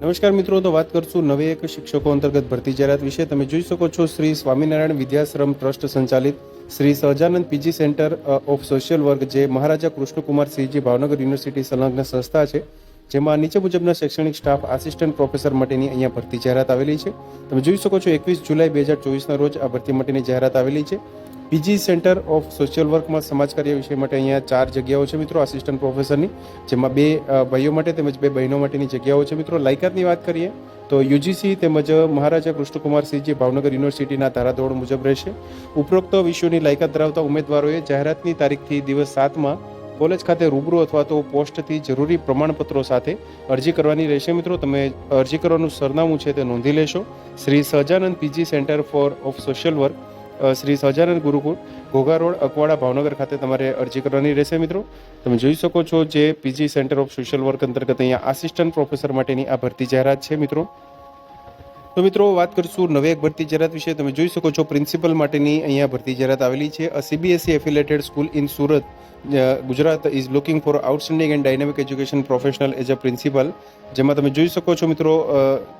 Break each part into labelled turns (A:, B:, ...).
A: નમસ્કાર મિત્રો, તો વાત કરશું નવી એક શિક્ષકો અંતર્ગત ભરતી જાહેરાત વિશે. તમે જોઈ શકો છો શ્રી સ્વામિનારાયણ વિદ્યાશ્રમ ટ્રસ્ટ સંચાલિત Shri Sahajanand PG centre of social work, જે મહારાજા કૃષ્ણકુમાર સિંહજી ભાવનગર યુનિવર્સિટી સંલગ્ન સંસ્થા છે, જેમાં નીચે મુજબના શૈક્ષણિક સ્ટાફ, આસિસ્ટન્ટ પ્રોફેસર માટેની અહીંયા ભરતી જાહેરાત આવેલી છે. તમે જોઈ શકો છો, એકવીસ જુલાઈ બે હજાર ચોવીસના રોજ આ ભરતી માટેની જાહેરાત આવેલી છે. પીજી સેન્ટર ઓફ સોશિયલ વર્કમાં સમાજ કાર્ય વિષય માટે અહીંયા ચાર જગ્યાઓ છે મિત્રો આસિસ્ટન્ટ પ્રોફેસરની જેમાં બે ભાઈઓ માટે તેમજ બે બહેનો માટેની જગ્યાઓ છે મિત્રો. લાયકાતની વાત કરીએ તો યુજીસી તેમજ મહારાજા કૃષ્ણકુમાર સિંહજી ભાવનગર યુનિવર્સિટીના ધારાધોરણ મુજબ રહેશે. ઉપરોક્ત વિષયોની લાયકાત ધરાવતા ઉમેદવારોએ જાહેરાતની તારીખથી દિવસ સાતમાં કોલેજ ખાતે રૂબરૂ અથવા તો પોસ્ટથી જરૂરી પ્રમાણપત્રો સાથે અરજી કરવાની રહેશે મિત્રો. તમે અરજી કરવાનું સરનામું છે તે નોંધી લેશો. Shri Sahajanand PG centre for of social work Shri Sahajanand Gurukul, Ghogha road, Akwada, Bhavnagar ખાતે તમારે અરજી કરવાની રહેશે મિત્રો. તમે જોઈ શકો છો જે PG centre of social work અંતર્ગત અહીંયા આસિસ્ટન્ટ પ્રોફેસર માટેની આ ભરતી જાહેરાત છે મિત્રો. તો મિત્રો, વાત કરશું નવી એક ભરતી જાહેરાત વિશે. તમે જોઈ શકો છો પ્રિન્સિપલ માટેની અહીંયા ભરતી જાહેરાત આવેલી છે. CBSC affiliated school in Surat Gujarat is looking for outstanding and dynamic education professional as a principal જેમાં તમે જોઈ શકો છો મિત્રો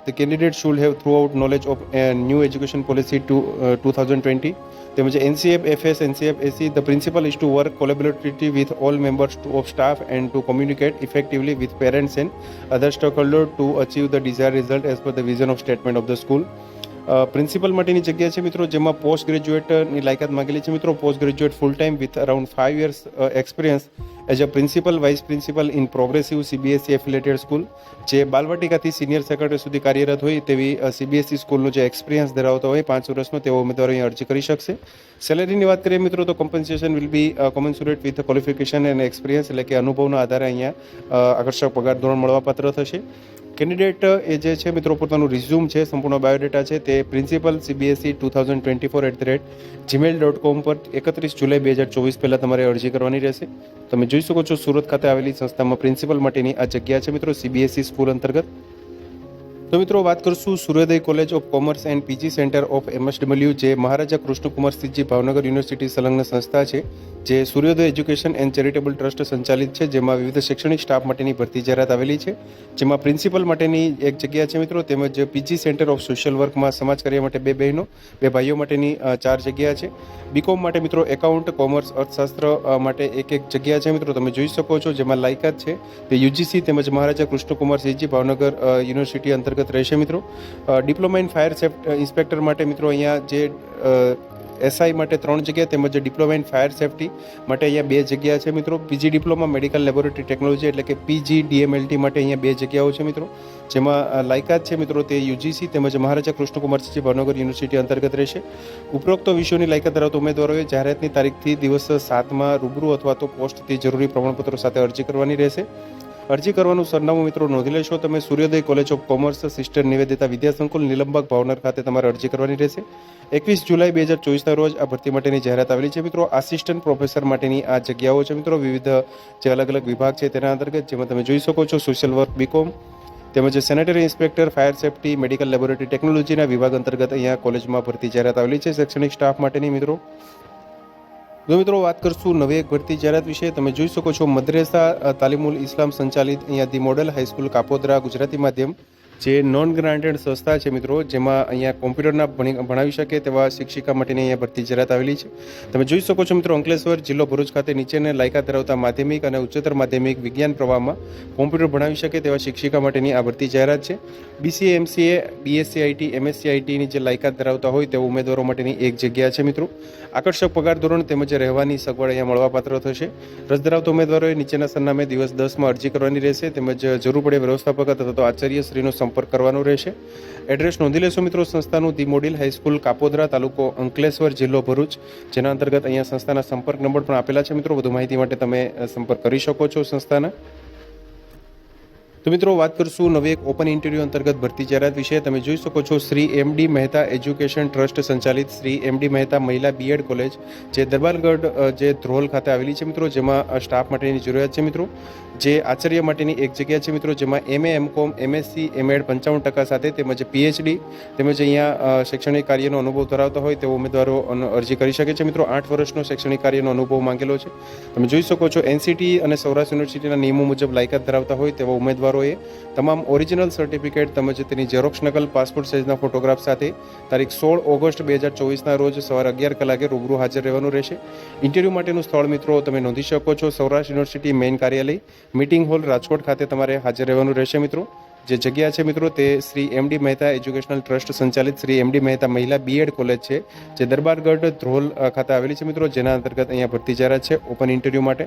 A: the candidate should have throughout knowledge of new education policy two two thousand twenty તેમજ NCF FS NCF SE the principal is to work collaboratory with all members of staff and to communicate effectively with parents and other stakeholder to achieve the desire result as per the vision of statement of the school principal માટેની જગ્યા છે મિત્રો, જેમાં post ગ્રેજ્યુએટની લાયકાત માંગેલી છે મિત્રો. Post graduate full time with around five years experience as a principal vice principal in progressive CBSC affiliated school જે બાલવાટિકાથી સિનિયર સેક્રેટરી સુધી કાર્યરત હોય તેવી સીબીએસસી સ્કૂલનો જે એક્સપિરિયન્સ ધરાવતો હોય, પાંચ વર્ષનો તેવો ઉમેદવારો અહીં અરજી કરી શકશે. સેલેરીની વાત કરીએ મિત્રો, તો compensation will be commensurate with qualification and experience એટલે કે અનુભવના આધારે અહીંયા આકર્ષક પગાર ધોરણ મળવાપાત્ર થશે. કેન્ડિડેટ, એ જે છે મિત્રો, પોતાનું રિઝ્યુમ છે, સંપૂર્ણ બાયોડેટા છે, તે principal CBSE two thousand twenty four at the rate Gmail dot com પર એકત્રીસ જુલાઈ બે હજાર ચોવીસ પહેલાં તમારે અરજી કરવાની રહેશે. તમે જોઈ શકો છો, સુરત ખાતે આવેલી સંસ્થામાં પ્રિન્સિપલ માટેની આ જગ્યા છે મિત્રો સીબીએસઈ સ્કૂલ અંતર્ગત. તો મિત્રો વાત કરશું Suryoday college of commerce and PG centre of MSW જે મહારાજા કૃષ્ણકુમાર સ્થિતજી ભાવનગર યુનિવર્સિટી સંલગ્ન સંસ્થા છે, જે Suryoday education and charitable trust સંચાલિત છે, જેમાં વિવિધ શૈક્ષણિક સ્ટાફ માટેની ભરતી જાહેરાત આવેલી છે, જેમાં પ્રિન્સિપલ માટેની એક જગ્યા છે મિત્રો, તેમજ પીજી સેન્ટર ઓફ સોશિયલ વર્કમાં સમાજ કાર્ય માટે બે બહેનો, બે ભાઈઓ માટેની ચાર જગ્યા છે. બીકોમ માટે મિત્રો એકાઉન્ટ કોમર્સ અર્થશાસ્ત્ર માટે એક એક જગ્યા છે મિત્રો, તમે જોઈ શકો છો, જેમાં લાયકાત છે. તે યુજીસી તેમજ મહારાજા કૃષ્ણકુમાર સિંહજી ભાવનગર યુનિવર્સિટી અંતર્ગત રહેશે મિત્રો. Diploma in fire safety inspector માટે મિત્રો અહીંયા જે એસઆઈ માટે ત્રણ જગ્યા, તેમજ ડિપ્લોમા ઇન ફાયર સેફ્ટી માટે અહીંયા બે જગ્યા છે મિત્રો. PG diploma medical laboratory technology એટલે કે પીજી ડીએમએલટી માટે અહીંયા બે જગ્યાઓ છે મિત્રો. જેમાં લાયકાત છે મિત્રો તે યુજીસી તેમજ મહારાજા કૃષ્ણકુમાર સિંહજી ભાવનગર યુનિવર્સિટી અંતર્ગત રહેશે. ઉપરોક્ત વિષયોની લાયકાત ધરાવતા ઉમેદવારોએ જાહેરાતની તારીખથી દિવસ સાતમાં રૂબરૂ અથવા તો પોસ્ટથી જરૂરી પ્રમાણપત્રો સાથે અરજી કરવાની રહેશે. અરજી કરવાનું સરનામું મિત્રો નોંધી લેશો. તમે Suryoday college of commerce sister Nivedita Vidyasankul Nilambag Bhavnagar ખાતે તમારે અરજી કરવાની રહેશે. એકવીસ જુલાઈ બે હજાર ચોવીસના રોજ આ ભરતી માટેની જાહેરાત આવેલી છે મિત્રો. આસિસ્ટન્ટ પ્રોફેસર માટેની આ જગ્યાઓ છે મિત્રો. વિવિધ જે અલગ અલગ વિભાગ છે તેના અંતર્ગત, જેમાં તમે જોઈ શકો છો સોશિયલ વર્ક બીકોમ તેમજ sanitary inspector fire safety medical laboratory ટેકનોલોજીના વિભાગ અંતર્ગત અહીંયા કોલેજમાં ભરતી જાહેરાત આવેલી છે. શૈક્ષણિક સ્ટાફ માટેની મિત્રો. જો મિત્રો વાત કરશું નવી એક ભરતી જાહેરાત વિશે. તમે જોઈ શકો છો મદ્રેસા તાલીમુલ ઇસ્લામ સંચાલિત અહીંયા the model high school Kapodra Gujarati માધ્યમ. જે નોન ગ્રાન્ટેડ સંસ્થા છે મિત્રો, જેમાં અહીંયા કોમ્પ્યુટરના ભણી, ભણાવી શકે તેવા શિક્ષિકા માટેની અહીંયા ભરતી જાહેરાત આવેલી છે. તમે જોઈ શકો છો મિત્રો, અંકલેશ્વર જિલ્લો ભરૂચ ખાતે નીચેને લાયકાત ધરાવતા માધ્યમિક અને ઉચ્ચતર માધ્યમિક વિજ્ઞાન પ્રવાહમાં કોમ્પ્યુટર ભણાવી શકે તેવા શિક્ષિકા માટેની આ ભરતી જાહેરાત છે. બીસીએ એમસીએ એમએસસી આઈટીની જે લાયકાત ધરાવતા હોય તેવા ઉમેદવારો માટેની એક જગ્યા છે મિત્રો. આકર્ષક પગાર ધોરણ તેમજ રહેવાની સગવડ અહીંયા મળવાપાત્ર થશે. રસ ધરાવતા ઉમેદવારોએ નીચેના સરનામે દિવસ દસમાં અરજી કરવાની રહેશે તેમજ જરૂર પડે વ્યવસ્થાપક અથવા તો આચાર્યશ્રીનો સંપર્ક કરવાનો રહેશે. એડ્રેસ નોંધી લેશો મિત્રો, સંસ્થાનું ધી મોડિલ હાઈસ્કૂલ કાપોદ્રા તાલુકો, અંકલેશ્વર, જિલ્લો ભરૂચ, જેના અંતર્ગત અહીંયા સંસ્થાના સંપર્ક નંબર પણ આપેલા છે મિત્રો. વધુ માહિતી માટે તમે સંપર્ક કરી શકો છો સંસ્થાના. તો મિત્રો, વાત કરશું નવી એક ઓપન ઇન્ટરવ્યૂ અંતર્ગત ભરતી જાહેરાત વિશે. તમે જોઈ શકો છો Shri MD Mehta education trust સંચાલિત શ્રી એમડી મહેતા મહિલા બીએડ કોલેજ જે દરબારગઢ જે ધ્રોલ ખાતે આવેલી છે મિત્રો, જેમાં સ્ટાફ માટેની જરૂરિયાત છે મિત્રો. જે આચાર્ય માટેની એક જગ્યા છે મિત્રો, જેમાં એમએ એમકોમ એમએસસી એમએડ પંચાવન ટકા સાથે તેમજ પીએચડી તેમજ અહીંયા શૈક્ષણિક કાર્યનો અનુભવ ધરાવતા હોય તેવો ઉમેદવારો અરજી કરી શકે છે મિત્રો. આઠ વર્ષનો શૈક્ષણિક કાર્યનો અનુભવ માંગેલો છે. તમે જોઈ શકો છો એનસીટી અને સૌરાષ્ટ્ર યુનિવર્સિટીના નિયમો મુજબ લાયકાત ધરાવતા હોય તેવા ઉમેદવારોએ તમામ ઓરિજિનલ સર્ટિફિકેટ તેમજ તેની ઝેરોક્ષ નકલ, પાસપોર્ટ સાઇઝના ફોટોગ્રાફ સાથે તારીખ સોળ ઓગસ્ટ બે હજાર ચોવીસના રોજ સવારે અગિયાર કલાકે રૂબરૂ હાજર રહેવાનું રહેશે. ઇન્ટરવ્યૂ માટેનું સ્થળ મિત્રો તમે નોંધી શકો છો સૌરાષ્ટ્ર યુનિવર્સિટી મેઇન કાર્યાલય, મિટિંગ હોલ, રાજકોટ ખાતે તમારે હાજર રહેવાનું રહેશે મિત્રો. જે જગ્યા છે મિત્રો તે Shri MD Mehta educational trust સંચાલિત શ્રી એમડી મહેતા મહિલા બીએડ કોલેજ છે, જે દરબારગઢ ધ્રોલ ખાતે આવેલી છે મિત્રો. જેના અંતર્ગત અહીંયા ભરતી જાહેરાત છે ઓપન ઇન્ટરવ્યૂ માટે.